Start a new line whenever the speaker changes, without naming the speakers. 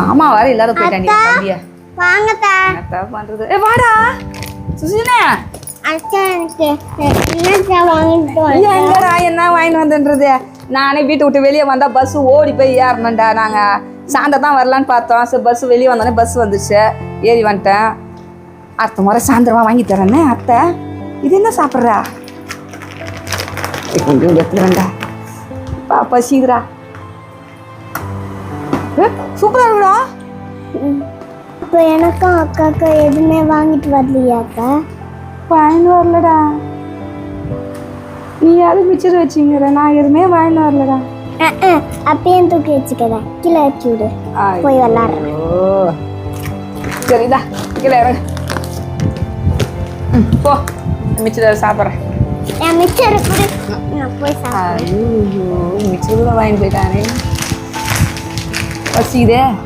மாமா வேற எல்லாரும் போயிட்டாங்க. தம்பியா?
வாங்கத்தா.
என்னத்தா பண்றது? ஏ வாடா. சுசினே. எங்கடா என்ன வாங்கிட்டு வந்தன்றது? நானே வீட்டை விட்டு வெளியே வந்தா பஸ் ஓடி போய் ஏறணும்டா. நாங்க சாயந்தரம் தான் வரலான்னு பார்த்தோம். சரி பஸ் வெளியே வந்தோடனே பஸ் வந்துச்சு. ஏறி வந்துட்டேன். அடுத்த முறை சாயந்தரமா வாங்கி தரேனே அத்தை. இது என்ன சாப்பிட்றா? கொஞ்சம் எடுத்துக்கிறேன்டா பா பசிக்குதுடா சூப்பராக இருக்குடா.
இப்போ எனக்கும் அக்காக்கும் எதுவுமே வாங்கிட்டு வரலையாக்கா
வாங்கிட்டு வரலடா. நீ யாரும் மிச்சர் வச்சிங்கிற? நான் எதுவுமே வாங்கிட்டு வரலடா.
அப்பயும் தூக்கி வச்சுக்கிறேன் கீழே வச்சு விடு. போய் விளாட்றேன்.
ஓ. சரிடா கீழே இறங்கு. போ. மிச்சர் சாப்பிட்றேன்.
என் நான் போய் சாப்பிட்றேன்.
ஐயோ மிச்சர் கூட வாங்கிட்டு போயிட்டானே. I'll see you there.